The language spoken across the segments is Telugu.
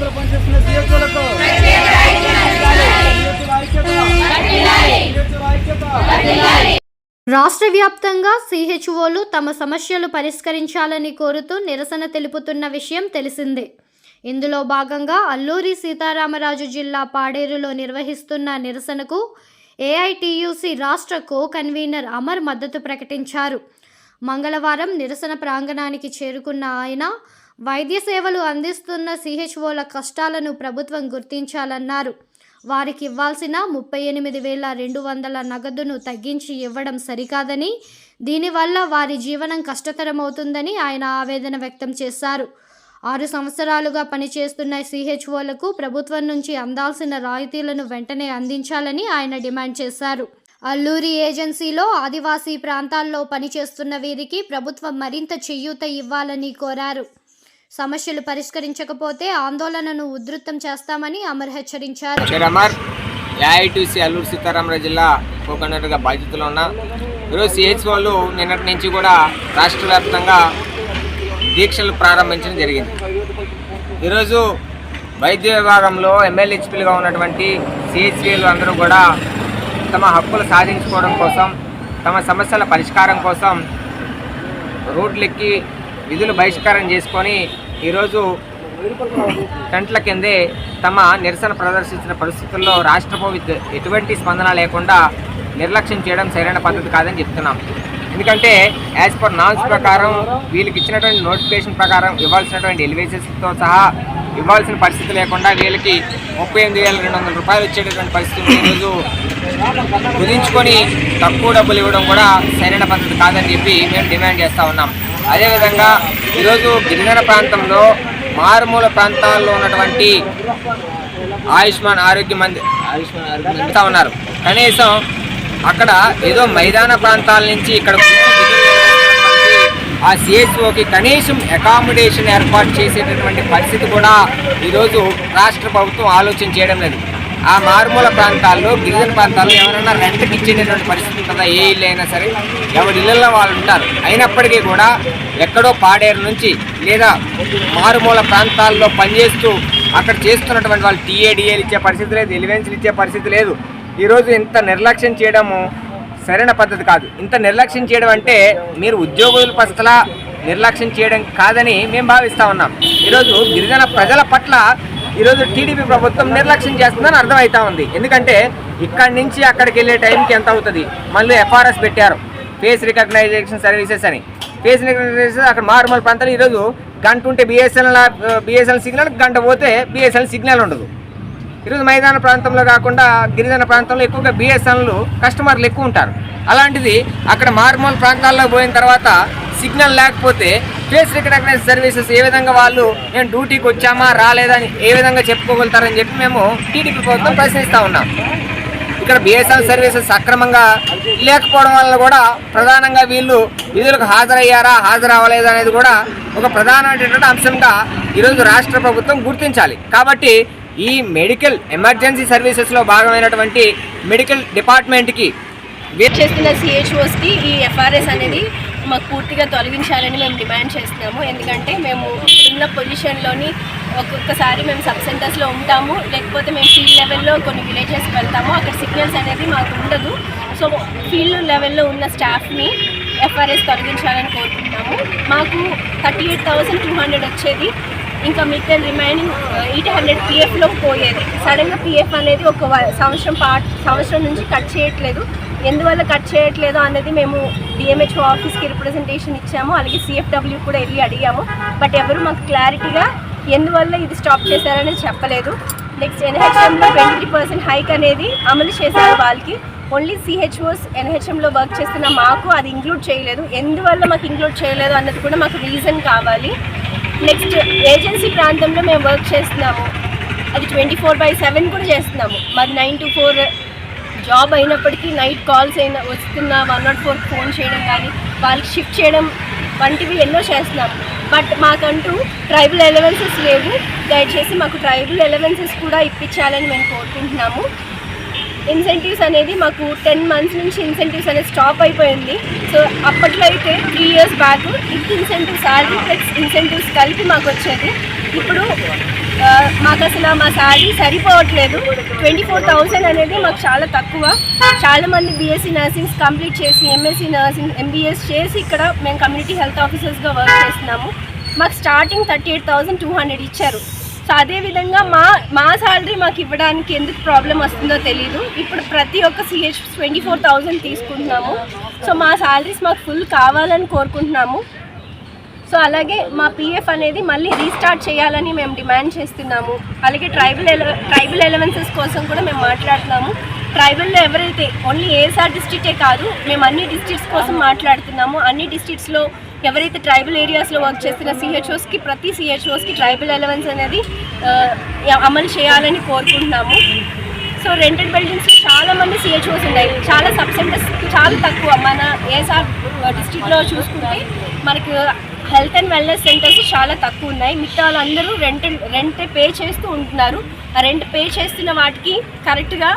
ప్రాంతంలో పనిచేస్తున్న సిఎస్ఓలకు రాష్ట్ర వ్యాప్తంగా సిహెచ్ఓలు తమ సమస్యలు పరిష్కరించాలని కోరుతూ నిరసన తెలుపుతున్న విషయం తెలిసిందే. ఇందులో భాగంగా అల్లూరి సీతారామరాజు జిల్లా పాడేరులో నిర్వహిస్తున్న నిరసనకు ఏఐటియుసి రాష్ట్ర కో కన్వీనర్ అమర్ మద్దతు ప్రకటించారు. మంగళవారం నిరసన ప్రాంగణానికి చేరుకున్న ఆయన వైద్య సేవలు అందిస్తున్న సిహెచ్ఓల కష్టాలను ప్రభుత్వం గుర్తించాలన్నారు. వారికి ఇవ్వాల్సిన ముప్పై ఎనిమిది వేల రెండు వందల నగదును తగ్గించి ఇవ్వడం సరికాదని దీనివల్ల వారి జీవనం కష్టతరమవుతుందని ఆయన ఆవేదన వ్యక్తం చేశారు. ఆరు సంవత్సరాలుగా పనిచేస్తున్న సిహెచ్ఓలకు ప్రభుత్వం నుంచి అందాల్సిన రాయితీలను వెంటనే అందించాలని ఆయన డిమాండ్ చేశారు. అల్లూరి ఏజెన్సీలో ఆదివాసీ ప్రాంతాల్లో పనిచేస్తున్న వీరికి ప్రభుత్వం మరింత చేయూత ఇవ్వాలని కోరారు. సమస్యలు పరిష్కరించకపోతే ఆందోళనను ఉధృతం చేస్తామని అమర్ హెచ్చరించారు. ఏఐటీసీ అల్లూరు సీతారామరాజు జిల్లా కోకనర్గా బాధ్యతలో ఉన్న. ఈరోజు సిహెచ్ వాళ్ళు నిన్నటి నుంచి కూడా రాష్ట్ర వ్యాప్తంగా దీక్షలు ప్రారంభించడం జరిగింది. ఈరోజు వైద్య విభాగంలో ఎమ్మెల్యేహెచ్పీలుగా ఉన్నటువంటి సిహెచ్పీలు అందరూ కూడా తమ హక్కులు సాధించుకోవడం కోసం తమ సమస్యల పరిష్కారం కోసం రోడ్లెక్కి విధులు బహిష్కారం చేసుకొని ఈరోజు టెంట్ల కిందే తమ నిరసన ప్రదర్శించిన పరిస్థితుల్లో రాష్ట్ర ప్రభుత్వం ఎటువంటి స్పందన లేకుండా నిర్లక్ష్యం చేయడం సరైన పద్ధతి కాదని చెప్తున్నాం. ఎందుకంటే యాజ్ పర్ నామ్స్ ప్రకారం వీళ్ళకి ఇచ్చినటువంటి నోటిఫికేషన్ ప్రకారం ఇవ్వాల్సినటువంటి ఎలివేషన్స్తో సహా ఇవ్వాల్సిన పరిస్థితి లేకుండా వీళ్ళకి ముప్పై ఎనిమిది వేల రెండు వందల రూపాయలు వచ్చేటటువంటి పరిస్థితి ఈరోజు కుదించుకొని తక్కువ డబ్బులు ఇవ్వడం కూడా సరైన పద్ధతి కాదని చెప్పి మేము డిమాండ్ చేస్తూ ఉన్నాం. అదేవిధంగా ఈరోజు గిరిజన ప్రాంతంలో మారుమూల ప్రాంతాల్లో ఉన్నటువంటి ఆయుష్మాన్ ఆరోగ్య మంది ఆయుష్మాన్ ఆరోగ్య మంది. ఇస్తా ఉన్నారు. కనీసం అక్కడ ఏదో మైదాన ప్రాంతాల నుంచి ఇక్కడ ఆ సిఎస్ఓకి కనీసం అకామిడేషన్ ఏర్పాటు చేసేటటువంటి పరిస్థితి కూడా ఈరోజు రాష్ట్ర ప్రభుత్వం ఆలోచన చేయడం లేదు. ఆ మారుమూల ప్రాంతాల్లో గిరిజన ప్రాంతాల్లో ఎవరైనా రెంట్కి ఇచ్చేటటువంటి పరిస్థితి ఉంటుందా? ఏ ఇల్లు అయినా సరే ఎవరి ఇళ్ళల్లో వాళ్ళు ఉంటారు. అయినప్పటికీ కూడా ఎక్కడో పాడేరు నుంచి లేదా మారుమూల ప్రాంతాల్లో పనిచేస్తూ అక్కడ చేస్తున్నటువంటి వాళ్ళు టీఏడిఏలు ఇచ్చే పరిస్థితి లేదు ఎలివెన్స్లు ఇచ్చే పరిస్థితి లేదు. ఈరోజు ఇంత నిర్లక్ష్యం చేయడము సరైన పద్ధతి కాదు. ఇంత నిర్లక్ష్యం చేయడం అంటే మీరు ఉద్యోగుల పట్ల నిర్లక్ష్యం చేయడం కాదని మేము భావిస్తూ ఉన్నాం. ఈరోజు గిరిజన ప్రజల పట్ల ఈరోజు టీడీపీ ప్రభుత్వం నిర్లక్ష్యం చేస్తుందని అర్థమవుతా ఉంది. ఎందుకంటే ఇక్కడి నుంచి అక్కడికి వెళ్ళే టైంకి ఎంత అవుతుంది? మళ్ళీ ఎఫ్ఆర్ఎస్ పెట్టారు. ఫేస్ రికగ్నైజేషన్ సర్వీసెస్ అని. ఫేస్ రికగ్నైజేషన్ అక్కడ మారుమూల ప్రాంతాలు ఈరోజు గంట ఉంటే బిఎస్ఎన్ఎల్ బిఎస్ఎన్ఎల్ సిగ్నల్ గంట పోతే బిఎస్ఎన్ఎల్ సిగ్నల్ ఉండదు. ఈరోజు మైదాన ప్రాంతంలో కాకుండా గిరిజన ప్రాంతంలో ఎక్కువగా బిఎస్ఎన్ఎల్ కస్టమర్లు ఎక్కువ ఉంటారు. అలాంటిది అక్కడ మారుమూల ప్రాంతాల్లో పోయిన తర్వాత సిగ్నల్ లేకపోతే ఫేస్ రికగ్నైజ్ సర్వీసెస్ ఏ విధంగా వాళ్ళు మేము డ్యూటీకి వచ్చామా రాలేదా అని ఏ విధంగా చెప్పుకోగలుగుతారని చెప్పి మేము టీడీపీ ప్రభుత్వం ప్రశ్నిస్తూ ఉన్నాం. ఇక్కడ బిఎస్ఎన్ సర్వీసెస్ సక్రమంగా లేకపోవడం వల్ల కూడా ప్రధానంగా వీళ్ళు విధులకు హాజరయ్యారా హాజరవ్వలేదా అనేది కూడా ఒక ప్రధానమైనటువంటి అంశంగా ఈరోజు రాష్ట్ర ప్రభుత్వం గుర్తించాలి. కాబట్టి ఈ మెడికల్ ఎమర్జెన్సీ సర్వీసెస్లో భాగమైనటువంటి మెడికల్ డిపార్ట్మెంట్కి చేస్తున్న సిహెచ్ఓస్కి ఈ ఎఫ్ఆర్ఎస్ అనేది మాకు పూర్తిగా తొలగించాలని మేము డిమాండ్ చేస్తున్నాము. ఎందుకంటే మేము ఉన్న పొజిషన్లోని ఒక్కొక్కసారి మేము సబ్ సెంటర్స్లో ఉంటాము. లేకపోతే మేము ఫీల్డ్ లెవెల్లో కొన్ని విలేజెస్కి వెళ్తాము. అక్కడ సిగ్నల్స్ అనేది మాకు ఉండదు. సో ఫీల్డ్ లెవెల్లో ఉన్న స్టాఫ్ని ఎఫ్ఆర్ఎస్ తొలగించాలని కోరుకుంటున్నాము. మాకు thirty eight thousand two hundred వచ్చేది. ఇంకా మిగతా రిమైనింగ్ ఎయిట్ హండ్రెడ్ పిఎఫ్లో పోయేది. సడన్గా పిఎఫ్ అనేది ఒక వ- సంవత్సరం పాట్ సంవత్సరం నుంచి కట్ చేయట్లేదు. ఎందువల్ల కట్ చేయట్లేదు అనేది మేము డిఎంహెచ్ఓ ఆఫీస్కి రిప్రజెంటేషన్ ఇచ్చాము. అలాగే సిఎఫ్డబ్ల్యూ కూడా వెళ్ళి అడిగాము. బట్ ఎవరు మాకు క్లారిటీగా ఎందువల్ల ఇది స్టాప్ చేశారనేది చెప్పలేదు. నెక్స్ట్ ఎన్హెచ్ఎంలో ట్వంటీ త్రీ పర్సెంట్ హైక్ అనేది అమలు చేశారు వాళ్ళకి. ఓన్లీ సిహెచ్ఓస్ ఎన్హెచ్ఎంలో వర్క్ చేస్తున్న మాకు అది ఇంక్లూడ్ చేయలేదు. ఎందువల్ల మాకు ఇంక్లూడ్ చేయలేదు అన్నది కూడా మాకు రీజన్ కావాలి. నెక్స్ట్ ఏజెన్సీ ప్రాంతంలో మేము వర్క్ చేస్తున్నాము. అది ట్వంటీ ఫోర్ బై సెవెన్ కూడా చేస్తున్నాము. మాది నైన్ టు ఫోర్ జాబ్ అయినప్పటికీ నైట్ కాల్స్ అయినా వస్తున్న వన్ నాట్ ఫోర్ ఫోన్ చేయడం కానీ వాళ్ళకి షిఫ్ట్ చేయడం వంటివి ఎన్నో చేస్తున్నాం. బట్ మాకంటూ ట్రైబల్ ఎలవెన్సెస్ లేవు. దయచేసి మాకు ట్రైబల్ ఎలవెన్సెస్ కూడా ఇప్పించాలని మేము కోరుకుంటున్నాము. ఇన్సెంటివ్స్ అనేది మాకు టెన్ మంత్స్ నుంచి ఇన్సెంటివ్స్ అనేది స్టాప్ అయిపోయింది. సో అప్పట్లో అయితే three years back with incentive salary plus incentives కలిపి మాకు వచ్చేది. ఇప్పుడు మాకు అసలు మా శాలరీ సరిపోవట్లేదు. ట్వంటీ ఫోర్ థౌసండ్ అనేది మాకు చాలా తక్కువ. చాలా మంది బీఎస్సీ నర్సింగ్స్ కంప్లీట్ చేసి ఎంఎస్సీ నర్సింగ్ ఎంబీఎస్ చేసి ఇక్కడ మేము కమ్యూనిటీ హెల్త్ ఆఫీసర్స్గా వర్క్ చేస్తున్నాము. మాకు starting thirty eight thousand two hundred ఇచ్చారు. సో అదేవిధంగా మా మా శాలరీ మాకు ఇవ్వడానికి ఎందుకు ప్రాబ్లం వస్తుందో తెలియదు ఇప్పుడు ప్రతి ఒక్క సిహెచ్ ట్వంటీ ఫోర్ థౌజండ్ తీసుకుంటున్నాము. సో మా శాలరీస్ మాకు ఫుల్ కావాలని కోరుకుంటున్నాము. సో అలాగే మా పిఎఫ్ అనేది మళ్ళీ రీస్టార్ట్ చేయాలని మేము డిమాండ్ చేస్తున్నాము. అలాగే ట్రైబల్ ట్రైబల్ ఎలవెన్సెస్ కోసం కూడా మేము మాట్లాడుతున్నాము. ట్రైబల్లో ఎవరైతే ఓన్లీ ఏఎస్ఆర్ డిస్ట్రిక్టే కాదు మేము అన్ని డిస్ట్రిక్ట్స్ కోసం మాట్లాడుతున్నాము. అన్ని డిస్ట్రిక్ట్స్లో ఎవరైతే ట్రైబల్ ఏరియాస్లో వర్క్ చేస్తున్న సిహెచ్ఓస్కి ప్రతి సిహెచ్ఓస్కి ట్రైబల్ ఎలవెన్స్ అనేది అమలు చేయాలని కోరుకుంటున్నాము. సో రెంటెడ్ బిల్డింగ్స్ చాలా మంది సిహెచ్ఓస్ ఉన్నాయి. చాలా సబ్ సెంటర్స్ చాలా తక్కువ. మన ఏసార్ డిస్టిక్లో చూసుకుంటే మనకు హెల్త్ అండ్ వెల్నెస్ సెంటర్స్ చాలా తక్కువ ఉన్నాయి. మిగతా వాళ్ళందరూ రెంట్ రెంట్ పే చేస్తూ ఉంటున్నారు. ఆ రెంట్ పే చేస్తున్న వాటికి కరెక్ట్గా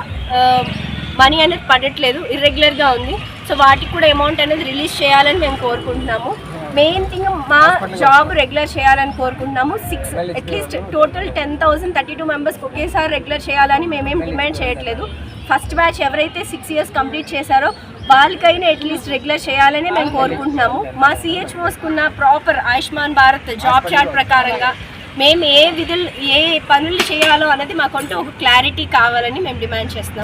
మనీ అనేది పడట్లేదు. ఇర్రెగ్యులర్గా ఉంది. సో వాటికి కూడా అమౌంట్ అనేది రిలీజ్ చేయాలని మేము కోరుకుంటున్నాము. మెయిన్ థింగ్ మా జాబ్ రెగ్యులర్ చేయాలని కోరుకుంటున్నాము. Six at least total ten thousand thirty two మెంబర్స్కి ఒకేసారి రెగ్యులర్ చేయాలని మేమేం డిమాండ్ చేయట్లేదు. ఫస్ట్ బ్యాచ్ ఎవరైతే సిక్స్ ఇయర్స్ కంప్లీట్ చేశారో వాళ్ళకైనా అట్లీస్ట్ రెగ్యులర్ చేయాలని మేము కోరుకుంటున్నాము. మా సిహెచ్ఓస్కున్న proper Ayushman Bharat job chart ప్రకారంగా మేము ఏ విధులు ఏ పనులు చేయాలో అనేది మాకంటూ ఒక క్లారిటీ కావాలని మేము డిమాండ్ చేస్తున్నాం